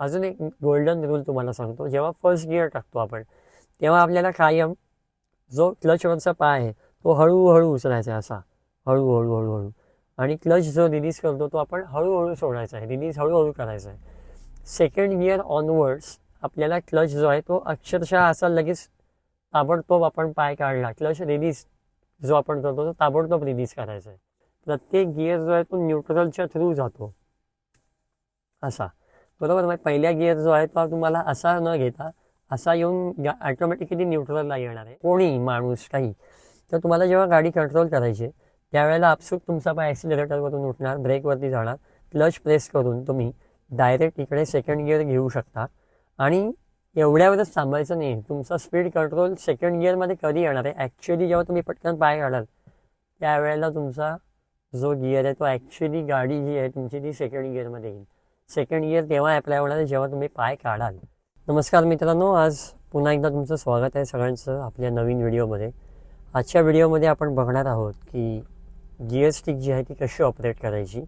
अजून एक golden rule तुम्हाला सांगतो. जेव्हा फर्स्ट गिअर टाकतो आपण तेव्हा आपल्याला कायम जो क्लचवरचा पाय आहे तो हळूहळू उचलायचा आहे असा. हळूहळू हळूहळू. आणि क्लच जो रिलीज करतो तो आपण हळूहळू सोडायचा आहे. रिलीज हळूहळू करायचा आहे. सेकंड गिअर ऑनवर्ड्स आपल्याला क्लच जो आहे तो अक्षरशः असा लगेच ताबडतोब आपण पाय काढला. क्लच रिलीज जो आपण करतो तो ताबडतोब रिलीज करायचा आहे. प्रत्येक गिअर जो आहे तो न्यूट्रलच्या थ्रू जातो. असा. बरोबर मग पहिल्या गिअर जो आहे तो तुम्हाला असा न घेता असा येऊन ॲटोमॅटिकली न्यूट्रलला येणार आहे. कोणी माणूस काही. तर तुम्हाला जेव्हा गाडी कंट्रोल करायची आहे, त्यावेळेला आपसूक तुमचा पाय ॲक्सिलरेटरवरून उठणार ब्रेकवरती जाणार. क्लच प्रेस करून तुम्ही डायरेक्ट इकडे सेकंड गिअर घेऊ शकता. आणि एवढ्यावरच थांबायचं नाही. तुमचा स्पीड कंट्रोल सेकंड गिअरमध्ये कधी येणार आहे? ॲक्च्युली जेव्हा तुम्ही पटकन पाय काढाल त्यावेळेला तुमचा जो गिअर आहे तो ॲक्च्युली गाडी जी आहे तुमची ती सेकंड गिअरमध्ये येईल. सेकंड इयर तेव्हा अप्लाय होणार आहे जेव्हा तुम्ही पाय काढाल. नमस्कार मित्रांनो आज पुन्हा एकदा तुमचं स्वागत आहे सगळ्यांचं आपल्या नवीन व्हिडिओमध्ये. आजच्या व्हिडिओमध्ये आपण बघणार आहोत की गिअर जी आहे ती कशी ऑपरेट करायची.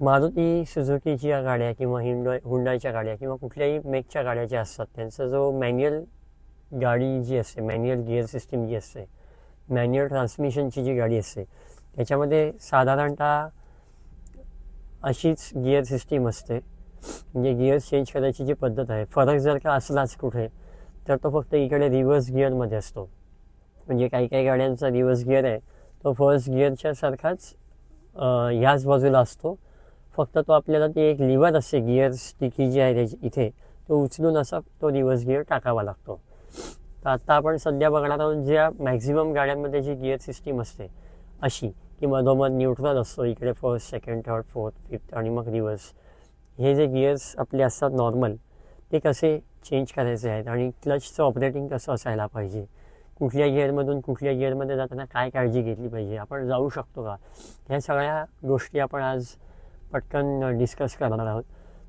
मारुती सुझुकीच्या गाड्या किंवा हिंडो हुंडाईच्या गाड्या किंवा कुठल्याही मेकच्या गाड्या ज्या असतात त्यांचा जो मॅन्युअल गाडी जी असते मॅन्युअल गिअर सिस्टीम जी असते मॅन्युअल ट्रान्समिशनची जी गाडी असते त्याच्यामध्ये साधारणतः अशीच गिअर सिस्टीम असते. म्हणजे गिअर चेंज करायची जी पद्धत आहे फरक जर का असलाच कुठे तर तो फक्त इकडे रिव्हर्स गिअरमध्ये असतो. म्हणजे काही काही गाड्यांचा रिव्हर्स गिअर आहे तो फर्स्ट गिअरच्या सारखाच ह्याच बाजूला असतो. फक्त तो आपल्याला ती एक लिव्हर असते गिअर स्टिकी जी आहे त्याची इथे तो उचलून असा तो रिव्हर्स गिअर टाकावा लागतो. तर आत्ता आपण सध्या बघणार आहोत ज्या मॅक्झिमम गाड्यांमध्ये जी गिअर सिस्टीम असते अशी. की मधोमध न्यूट्रल असतो इकडे first second third fourth fifth आणि मग रिव्हर्स हे जे गिअर्स आपले असतात नॉर्मल ते कसे चेंज करायचे आहेत आणि क्लचचं ऑपरेटिंग कसं असायला पाहिजे? कुठल्या गिअरमधून कुठल्या गिअरमध्ये जाताना काय काळजी घेतली पाहिजे? आपण जाऊ शकतो का? ह्या सगळ्या गोष्टी आपण आज पटकन डिस्कस करणार आहोत.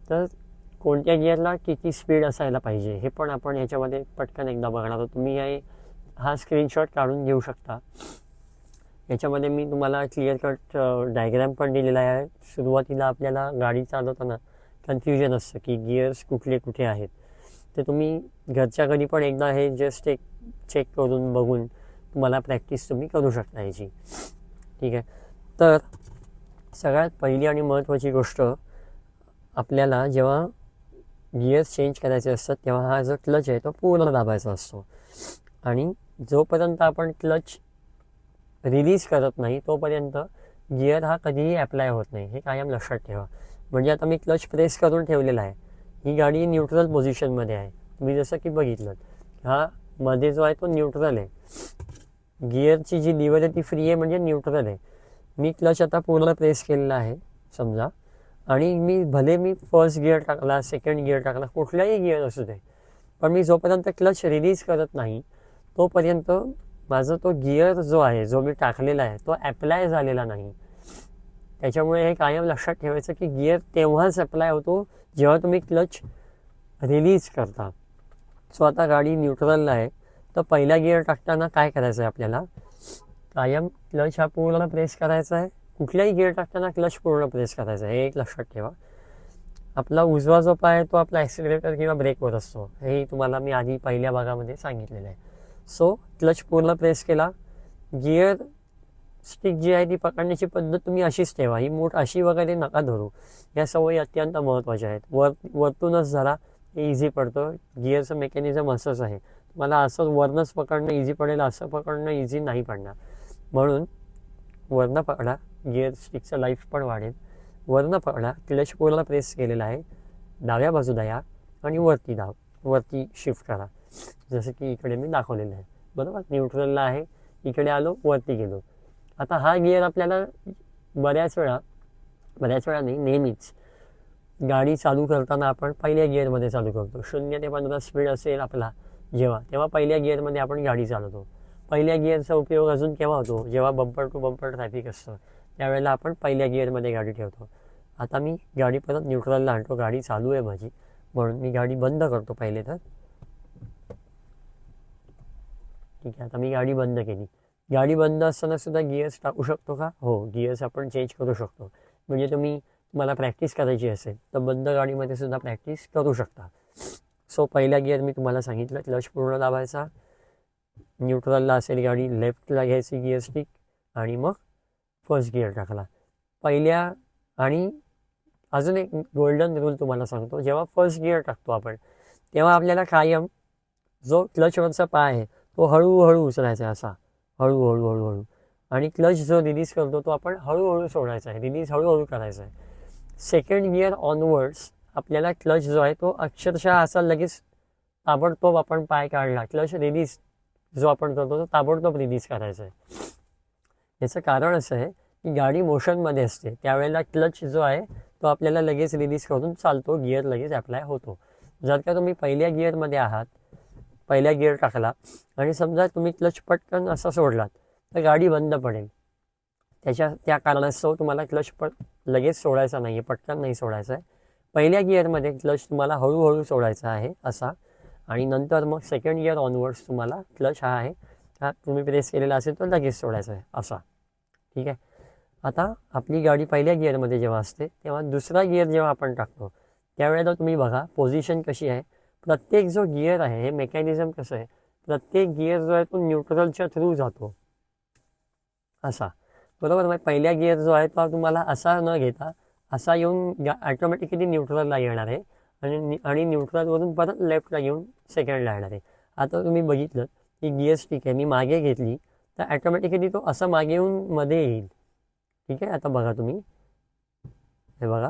तर कोणत्या गिअरला किती स्पीड असायला पाहिजे हे पण आपण याच्यामध्ये पटकन एकदा बघणार आहोत. तुम्ही हे हा स्क्रीनशॉट काढून घेऊ शकता. याच्यामध्ये मी तुम्हाला क्लिअर कट डायग्राम पण दिलेला आहे. सुरुवातीला आपल्याला गाडी चालवताना कन्फ्युजन असतं की गिअर्स कुठले कुठे आहेत. ते तुम्ही घरच्या घरी पण एकदा हे जस्ट एक चेक करून बघून तुम्हाला प्रॅक्टिस तुम्ही करू शकता याची. ठीक आहे? तर सगळ्यात पहिली आणि महत्त्वाची गोष्ट आपल्याला जेव्हा गिअर्स चेंज करायचे असतात तेव्हा हा जो क्लच आहे तो पूर्ण दाबायचा असतो. आणि जोपर्यंत आपण क्लच रिलीज करत नाही तोपर्यंत गिअर हा कधीही अप्लाय होत नाही. हे कायम लक्षात ठेवा. म्हणजे आता मी क्लच प्रेस करून ठेवलेला आहे. ही गाडी न्यूट्रल पोझिशनमध्ये आहे. तुम्ही जसं की बघितलं हा मध्ये जो आहे तो न्यूट्रल आहे. गिअरची जी लिव्हर आहे ती फ्री आहे म्हणजे न्यूट्रल आहे. मी क्लच आता पूर्ण प्रेस केलेला आहे समजा. आणि मी भले मी फर्स्ट गिअर टाकला सेकंड गिअर टाकला कुठलाही गिअर असू दे. पण मी जोपर्यंत क्लच रिलीज करत नाही तोपर्यंत माझा तो गिअर जो आहे जो मी टाकलेला आहे तो ॲप्लाय झालेला नाही. त्याच्यामुळे हे कायम लक्षात ठेवायचं की गिअर तेव्हाच अप्लाय होतो जेव्हा तुम्ही क्लच रिलीज करता. सो आता गाडी न्यूट्रलला आहे. तर पहिला गिअर टाकताना काय करायचं आहे आपल्याला? कायम क्लच हा पूर्ण प्रेस करायचा आहे. कुठल्याही गिअर टाकताना क्लच पूर्ण प्रेस करायचा आहे. हे एक लक्षात ठेवा. आपला उजवा जो पाय आहे तो आपला ॲक्सिलेटर किंवा ब्रेकवर असतो. हे तुम्हाला मी आधी पहिल्या भागामध्ये सांगितलेलं आहे. सो क्लच पूर्ण प्रेस केला. गिअर स्टिक जी आहे ती पकडण्याची पद्धत तुम्ही अशीच ठेवा. ही मूठ अशी वगैरे नका धरू. या सवयी अत्यंत महत्त्वाच्या आहेत. वर वरतूनच जरा हे इझी पडतो. गिअरचं मेकॅनिझम असंच आहे. मला असं वरनंच पकडणं इझी पडेल असं पकडणं इझी नाही पडणार. म्हणून वरनं पकडा. गिअर स्टिकचं लाईफ पण वाढेल. वरनं पकडा. क्लच पूर्ण प्रेस केलेला आहे. डाव्या बाजूला या आणि वरती धाव. वरती शिफ्ट करा. जसं की इकडे मी दाखवलेलं आहे. बरोबर? न्यूट्रलला आहे. इकडे आलो वरती गेलो. आता हा गिअर आपल्याला बऱ्याच वेळा बऱ्याच वेळा नाही नेहमीच. गाडी चालू करताना आपण पहिल्या गिअरमध्ये चालू करतो. शून्य ते पंधरा स्पीड असेल आपला जेव्हा तेव्हा पहिल्या गिअरमध्ये आपण गाडी चालवतो. पहिल्या गिअरचा उपयोग अजून केव्हा होतो? जेव्हा बंपर टू बंपर ट्रॅफिक असतं त्यावेळेला आपण पहिल्या गिअरमध्ये गाडी ठेवतो. आता मी गाडी परत न्यूट्रलला आणतो. गाडी चालू आहे माझी. म्हणून मी गाडी बंद करतो पहिले तर. ठीक आहे आता मी गाडी बंद केली. गाडी बंद असताना सुद्धा गिअर्स टाकू शकतो का? हो गिअर्स आपण चेंज करू शकतो. म्हणजे तुम्ही तुम्हाला प्रॅक्टिस करायची असेल तर बंद गाडीमध्ये सुद्धा प्रॅक्टिस करू शकता. सो पहिला गिअर मी तुम्हाला सांगितलं क्लच पूर्ण दाबायचा. न्यूट्रलला असेल गाडी लेफ्टला घ्यायची गिअर स्टिक आणि मग फर्स्ट गिअर टाकला. पहिल्या आणि अजून एक गोल्डन रूल तुम्हाला सांगतो जेव्हा फर्स्ट गिअर टाकतो आपण तेव्हा आपल्याला कायम जो क्लचवरचा पाय आहे तो हळूहळू उचलायचा आहे असा. हळूहळू हळूहळू. आणि क्लच जो रिलीज करतो तो आपण हळूहळू सोडायचा आहे. रिलीज हळूहळू करायचा आहे. सेकंड गिअर ऑनवर्ड्स आपल्याला क्लच जो आहे तो अक्षरशः असा लगेच ताबडतोब आपण पाय काढला. क्लच रिलीज जो आपण करतो तो ताबडतोब रिलीज करायचा आहे. याचं कारण असं आहे की गाडी मोशनमध्ये असते. त्यावेळेला क्लच जो आहे तो आपल्याला लगेच रिलीज करून चालतो. गिअर लगेच अप्लाय होतो. जर का तुम्ही पहिल्या गिअरमध्ये आहात पहिल्या गिअर टाकला. आणि समजा तुम्ही क्लच पटकन असा सोडलात तर गाडी बंद पडेल. त्याच्या त्या कारणास्तव तुम्हाला क्लच पट लगेच सोडायचा नाही आहे पटकन नाही सोडायचा आहे पहिल्या गिअरमध्ये क्लच तुम्हाला हळूहळू सोडायचा आहे असा. आणि नंतर मग सेकंड गिअर ऑनवर्ड्स तुम्हाला क्लच हा आहे. हा तुम्ही प्रेस केलेला असेल तर लगेच सोडायचा आहे असा. ठीक आहे? आता आपली गाडी पहिल्या गिअरमध्ये जेव्हा असते तेव्हा दुसरा गिअर जेव्हा आपण टाकतो त्यावेळेला तुम्ही बघा पोझिशन कशी आहे. प्रत्येक जो गिअर आहे हे मेकॅनिझम कसं आहे? प्रत्येक गिअर जो आहे तो न्यूट्रलच्या थ्रू जातो. असा. बरोबर? मग पहिल्या गिअर जो आहे तो तुम्हाला असा न घेता असा येऊन ॲटोमॅटिकली न्यूट्रलला येणार आहे. आणि आणि न्यूट्रलवरून परत लेफ्टला येऊन सेकंडला येणार आहे. आता तुम्ही बघितलं की गिअर स्टिक आहे मी मागे घेतली तर ॲटोमॅटिकली तो असा मागे येऊन मध्ये येईल. ठीक आहे? आता बघा तुम्ही. हे बघा.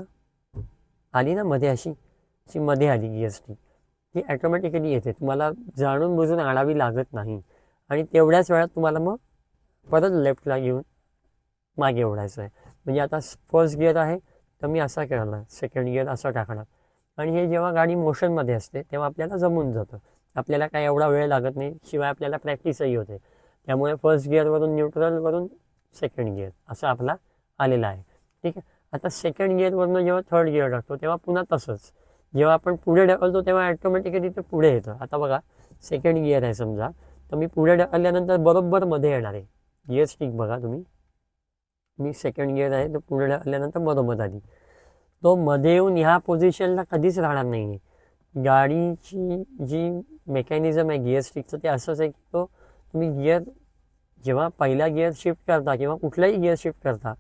आली ना मध्ये अशी? अशी मध्ये आली गिअर स्टिक ती ॲटोमॅटिकली येते. तुम्हाला जाणून बुजून आणावी लागत नाही. आणि तेवढ्याच वेळात तुम्हाला मग परत लेफ्टला घेऊन मागे ओढायचं आहे. म्हणजे आता फर्स्ट गिअर आहे तर मी असा करणार. सेकंड गिअर असं टाकणार. आणि हे जेव्हा गाडी मोशनमध्ये असते तेव्हा आपल्याला जमून जातं. आपल्याला काय एवढा वेळ लागत नाही शिवाय आपल्याला प्रॅक्टिसही होते. त्यामुळे फर्स्ट गिअरवरून न्यूट्रलवरून सेकंड गिअर असं आपला आलेला आहे. ठीक आहे? आता सेकंड गिअरवरून जेव्हा थर्ड गिअर टाकतो तेव्हा पुन्हा तसंच. जेव्हा आपण पुढे ढकलतो तेव्हा ॲटोमॅटिकली ते पुढे येतं. आता बघा सेकंड गिअर आहे समजा. तर मी पुढे ढकलल्यानंतर बरोबर मध्ये येणार आहे. गिअर स्टिक बघा तुम्ही. मी सेकंड गिअर आहे तर पुढे ढकलल्यानंतर बरोबर आली तो मध्ये येऊन ह्या पोझिशनला कधीच राहणार नाही आहे गाडीची जी मेकॅनिझम आहे गिअर स्टिकचं ते असंच आहे की तो तुम्ही गिअर जेव्हा पहिला गिअर शिफ्ट करता किंवा कुठलाही गिअर शिफ्ट करता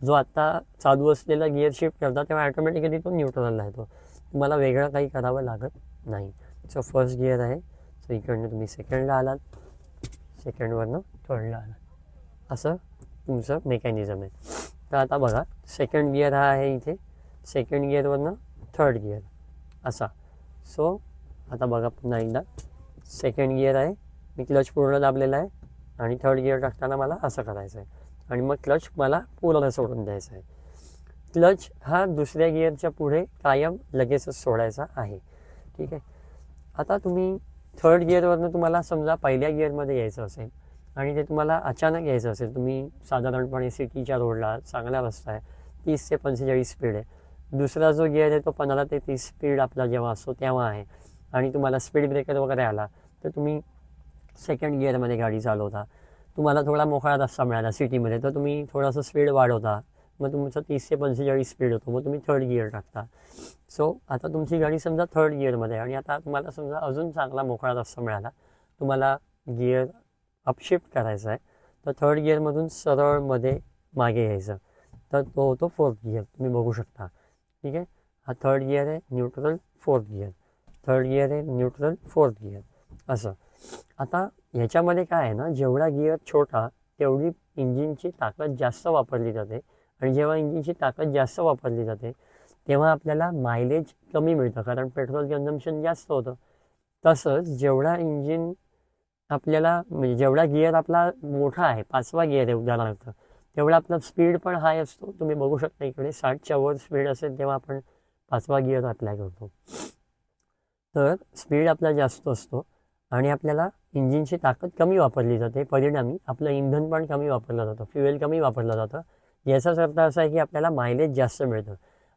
जो आत्ता चालू असलेला गिअर शिफ्ट करता तेव्हा ॲटोमॅटिकली तो न्यूट्रलला येतो तुम्हाला वेगळं काही करावं लागत नाही. सो फर्स्ट गिअर आहे. सो इकडनं तुम्ही सेकंडला आलात. सेकंडवरनं थर्डला आलात. असं तुमचं मेकॅनिझम आहे. तर आता बघा सेकंड गिअर हा आहे इथे. सेकंड गिअरवरनं थर्ड गिअर असा. सो आता बघा पुन्हा एकदा. सेकंड गिअर आहे. मी क्लच पूर्ण दाबलेला आहे. आणि थर्ड गिअर टाकताना मला असं करायचं आहे. आणि मग क्लच मला पूर्ण सोडून द्यायचं आहे. क्लच हा दुसऱ्या गिअरच्या पुढे कायम लगेचच सोडायचा आहे. ठीक आहे? आता तुम्ही थर्ड गिअरवरनं तुम्हाला समजा पहिल्या गिअरमध्ये यायचं असेल आणि ते तुम्हाला अचानक यायचं असेल तुम्ही साधारणपणे सिटीच्या रोडला चांगला रस्ता आहे तीस ते पंचेचाळीस स्पीड आहे. दुसरा जो गिअर आहे तो पंधरा ते तीस स्पीड आपला जेव्हा असतो तेव्हा आहे. आणि तुम्हाला स्पीड ब्रेकर वगैरे आला तर तुम्ही सेकंड गिअरमध्ये गाडी चालवता. तुम्हाला थोडा मोकळा रस्ता मिळाला सिटीमध्ये तर तुम्ही थोडंसं स्पीड वाढवता. मग तुमचं तीस ते पंचेचाळीस स्पीड होतो मग तुम्ही थर्ड गिअर टाकता. सो आता तुमची गाडी समजा थर्ड गिअरमध्ये आहे आणि आता तुम्हाला समजा अजून चांगला मोकळा रस्ता मिळाला तुम्हाला गिअर अपशिफ्ट करायचा आहे तर थर्ड गिअरमधून सरळमध्ये मागे यायचं. तर तो होतो फोर्थ गिअर तुम्ही बघू शकता. ठीक आहे? हा थर्ड गिअर आहे neutral fourth gear third gear आहे न्यूट्रल फोर्थ गिअर असं. आता ह्याच्यामध्ये काय आहे ना जेवढा गिअर छोटा तेवढी इंजिनची ताकद जास्त वापरली जाते. आणि जेव्हा इंजिनची ताकद जास्त वापरली जाते तेव्हा आपल्याला मायलेज कमी मिळतं. कारण पेट्रोल कन्झम्पशन जास्त होतं. तसंच जेवढा इंजिन आपल्याला म्हणजे जेवढा गिअर आपला मोठा आहे पाचवा गिअर आहे उदाहरणार्थ तेवढा आपला स्पीड पण हाय असतो. तुम्ही बघू शकता इकडे साठच्या वर स्पीड असेल तेव्हा आपण पाचवा गिअर अप्लाय करतो. तर स्पीड आपला जास्त असतो आणि आपल्याला इंजिनची ताकद कमी वापरली जाते. परिणामी आपलं इंधन पण कमी वापरलं जातं. फ्युएल कमी वापरलं जातं. याचाच अर्थ असा आहे की आपल्याला मायलेज जास्त मिळतं.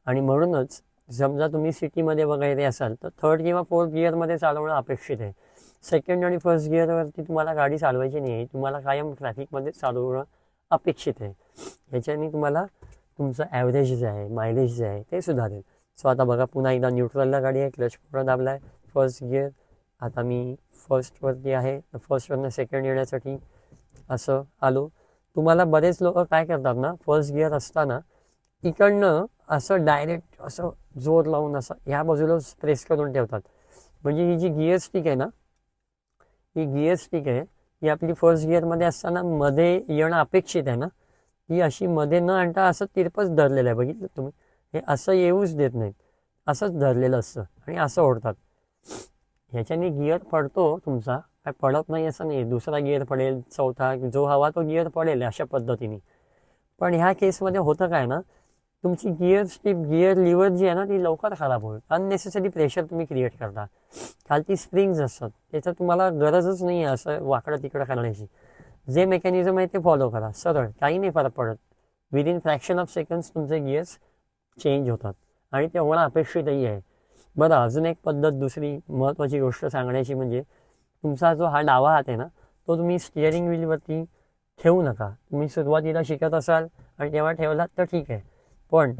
आणि म्हणूनच समजा तुम्ही सिटीमध्ये वगैरे असाल तर थर्ड किंवा फोर्थ गिअरमध्ये चालवणं अपेक्षित आहे. सेकंड आणि फर्स्ट गिअरवरती तुम्हाला गाडी चालवायची नाही आहे तुम्हाला कायम ट्रॅफिकमध्ये चालवणं अपेक्षित आहे. याच्याने तुम्हाला तुमचं ॲव्हरेज जे आहे मायलेज जे आहे ते सुधारेल. सो आता बघा पुन्हा एकदा न्यूट्रलला गाडी आहे क्लच पूर्ण दाबला आहे फर्स्ट गिअर आता मी फर्स्टवरती आहे. फर्स्टवरनं सेकंड येण्यासाठी असं आलो. तुम्हाला बरेच लोक काय करतात ना फर्स्ट गिअर असताना इकडनं असं डायरेक्ट असं जोर लावून असं ह्या बाजूला प्रेस करून ठेवतात. म्हणजे ही जी गिअर स्टिक आहे ना ही गिअर स्टिक आहे ही आपली फर्स्ट गिअरमध्ये असताना मध्ये येणं अपेक्षित आहे ना ही अशी मध्ये न आणता असं तिरपच धरलेलं आहे. बघितलं तुम्ही? हे असं येऊच देत नाहीत. असंच धरलेलं असतं आणि असं ओढतात. ह्याच्याने गिअर पडतो तुमचा. काय पडत नाही असं नाही. दुसरा गिअर पडेल चौथा जो हवा तो गिअर पडेल अशा पद्धतीने. पण ह्या केसमध्ये होतं काय ना तुमची गिअर स्टिप गिअर लिव्हर जी आहे ना ती लवकर खराब होईल. अननेसेसरी प्रेशर तुम्ही क्रिएट करता. खालती स्प्रिंग्ज असतात. त्याचं तुम्हाला गरजच नाही आहे असं वाकडं तिकडं करण्याची जे मेकॅनिझम आहे ते फॉलो करा. सरळ. काही नाही फरक पडत. विदिन फ्रॅक्शन ऑफ सेकंड्स तुमचे गिअर्स चेंज होतात. आणि ते होणं अपेक्षितही आहे. बरं अजून एक पद्धत दुसरी महत्त्वाची गोष्ट सांगण्याची म्हणजे तुमचा जो हा डावा हात आहे ना तो तुम्ही स्टिअरिंग व्हीलवरती ठेवू नका. तुम्ही सुरुवातीला शिकत असाल आणि तेव्हा ठेवलात तर ठीक आहे. पण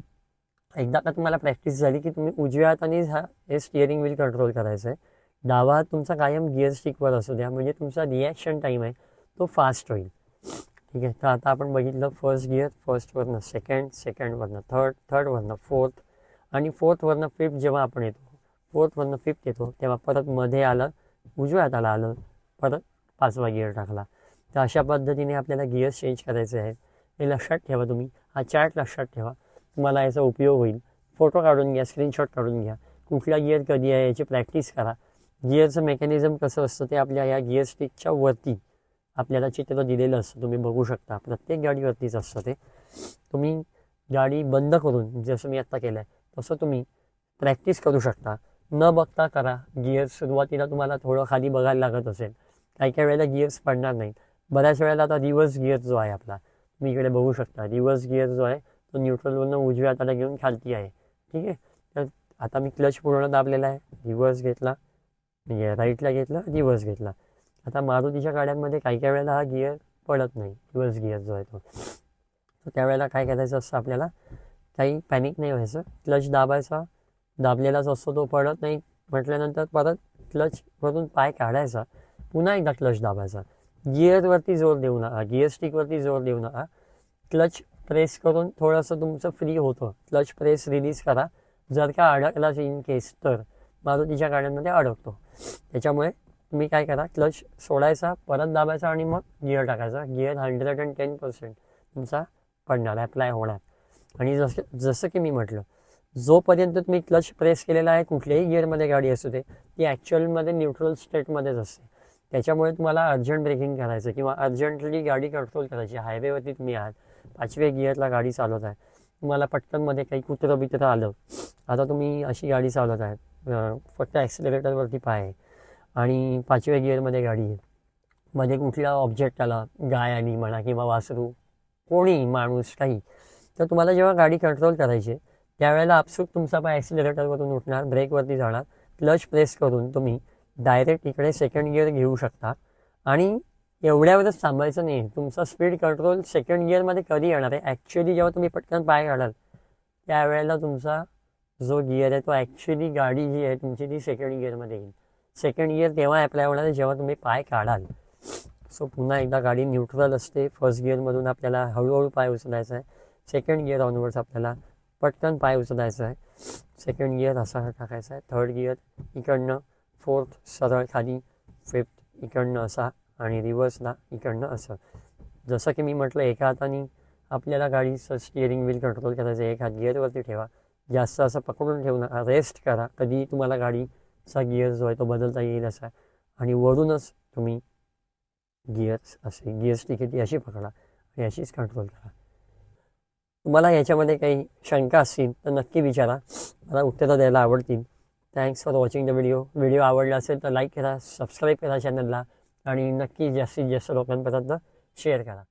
एकदा का तुम्हाला प्रॅक्टिस झाली की तुम्ही उजव्या हाताने हा हे स्टिअरिंग व्हील कंट्रोल करायचं आहे डावा हात तुमचा कायम गिअर स्टिकवर असू द्या म्हणजे तुमचा रिॲक्शन टाईम आहे तो फास्ट होईल. ठीक आहे तर आता आपण बघितलं फर्स्ट गिअर फर्स्टवरनं सेकंड सेकंडवरनं थर्ड थर्डवरनं फोर्थ आणि फोर्थवरनं फिफ्थ जेव्हा आपण येतो फोर्थवरनं फिफ्थ येतो तेव्हा परत मध्ये आलं उजव्या हाताला आलं परत पाचवा गिअर टाकला. तर अशा पद्धतीने आपल्याला गिअर्स चेंज करायचे आहे हे लक्षात ठेवा तुम्ही. हा चार्ट लक्षात ठेवा. तुम्हाला याचा उपयोग होईल. फोटो काढून घ्या स्क्रीनशॉट काढून घ्या. कुठला गिअर कधी आहे याची प्रॅक्टिस करा. गिअरचं मेकॅनिझम कसं असतं ते आपल्या या गिअर स्टिकच्या वरती आपल्याला चित्र दिलेलं असतं. तुम्ही बघू शकता. प्रत्येक गाडीवरतीच असतं ते. तुम्ही गाडी बंद करून जसं मी आत्ता केलं आहे तसं तुम्ही प्रॅक्टिस करू शकता. न बघता करा. गिअर सुरुवातीला तुम्हाला थोडं खाली बघायला लागत असेल. काही काही वेळेला गिअर्स पडणार नाहीत. बऱ्याच वेळेला आता रिव्हर्स गिअर जो आहे आपला तुम्ही इकडे बघू शकता. रिव्हर्स गिअर जो आहे तो न्यूट्रलवरून उजव्या हाताला घेऊन खालती आहे. ठीक आहे? तर आता मी क्लच पूर्ण दाबलेला आहे. रिव्हर्स घेतला. म्हणजे राईटला घेतला रिव्हर्स घेतला. आता मारुतीच्या गाड्यांमध्ये काही काही वेळेला हा गिअर पडत नाही. रिव्हर्स गिअर जो आहे तो. तर त्यावेळेला काय करायचं असतं आपल्याला? काही पॅनिक नाही व्हायचं. क्लच दाबायचा. दाबलेलाच असतो तो पडत नाही. म्हटल्यानंतर परत क्लचवरून पाय काढायचा. पुन्हा एकदा क्लच दाबायचा. गिअरवरती जोर देऊ नका. गिअर स्टिकवरती जोर देऊ नका. क्लच प्रेस करून थोडंसं तुमचं फ्री होतं. क्लच प्रेस रिलीज करा. जर का अडकलाच इन केस तर. मारुतीच्या गाड्यांमध्ये अडकतो. त्याच्यामुळे तुम्ही काय करा? क्लच सोडायचा परत दाबायचा आणि मग गिअर टाकायचा. Gear hundred and ten percent तुमचा पडणार ॲप्लाय होणार. आणि जसं जसं की मी म्हटलं जोपर्यंत तुम्ही क्लच प्रेस केलेला आहे कुठल्याही गिअरमध्ये गाडी असू दे ती ॲक्च्युअलमध्ये न्यूट्रल स्टेटमध्येच असते. त्याच्यामुळे तुम्हाला अर्जंट ब्रेकिंग करायचं किंवा अर्जंटली गाडी कंट्रोल करायची. हायवेवरती तुम्ही आहात पाचव्या गिअरला गाडी चालवत आहे. तुम्हाला पटकनमध्ये काही कुत्रं बित्रं आलं. आता तुम्ही अशी गाडी चालवत आहेत फक्त ॲक्सिलरेटरवरती पाय आहे. आणि पाचव्या गिअरमध्ये गाडी आहे. मध्ये कुठला ऑब्जेक्ट आला गाय आली म्हणा किंवा वासरू कोणी माणूस काही. तर तुम्हाला जेव्हा गाडी कंट्रोल करायची आहे, त्यावेळेला आपसूक तुमचा पाय ॲक्सिलरेटरवरून उठणार ब्रेकवरती जाणार. क्लच प्रेस करून तुम्ही डायरेक्ट इकडे सेकंड गिअर घेऊ शकता. आणि एवढ्यावरच थांबायचं नाही. तुमचा स्पीड कंट्रोल सेकंड गिअरमध्ये कधी येणार आहे? ॲक्च्युली जेव्हा तुम्ही पटकन पाय काढाल त्यावेळेला तुमचा जो गिअर आहे तो ॲक्च्युली गाडी जी आहे तुमची ती सेकंड गिअरमध्ये येईल. सेकंड गिअर तेव्हा अप्लाय होणार आहे जेव्हा तुम्ही पाय काढाल. सो पुन्हा एकदा गाडी न्यूट्रल असते. फर्स्ट गिअरमधून आपल्याला हळूहळू पाय उचलायचा आहे. सेकंड गिअर ऑनवर्ड्स आपल्याला पटकन पाय उचलायचा आहे. सेकंड गिअर असा टाकायचा आहे. थर्ड गिअर इकडनं फोर्थ सरळ खाली फिफ्थ इकडनं असा आणि रिव्हर्सला इकडनं असं. जसं की मी म्हटलं एका हाताने आपल्याला गाडीचं स्टिअरिंग व्हील कंट्रोल करायचं आहे. एक हात गिअरवरती ठेवा. जास्त असं पकडून ठेवू नका. रेस्ट करा. कधी तुम्हाला गाडीचा गिअर जो आहे तो बदलता येईल असा. आणि वरूनच तुम्ही गिअर्स असे गिअर्स किती अशी पकडा. आणि अशीच कंट्रोल करा. तुम्हाला याच्यामध्ये काही शंका असतील तर नक्की विचारा. मला उत्तरं द्यायला आवडतील. Thanks for watching the video video आवडला असेल तर लाईक करा सबस्क्राईब करा चॅनलला आणि नक्की जास्तीत जास्त लोकांपर्यंत शेअर करा.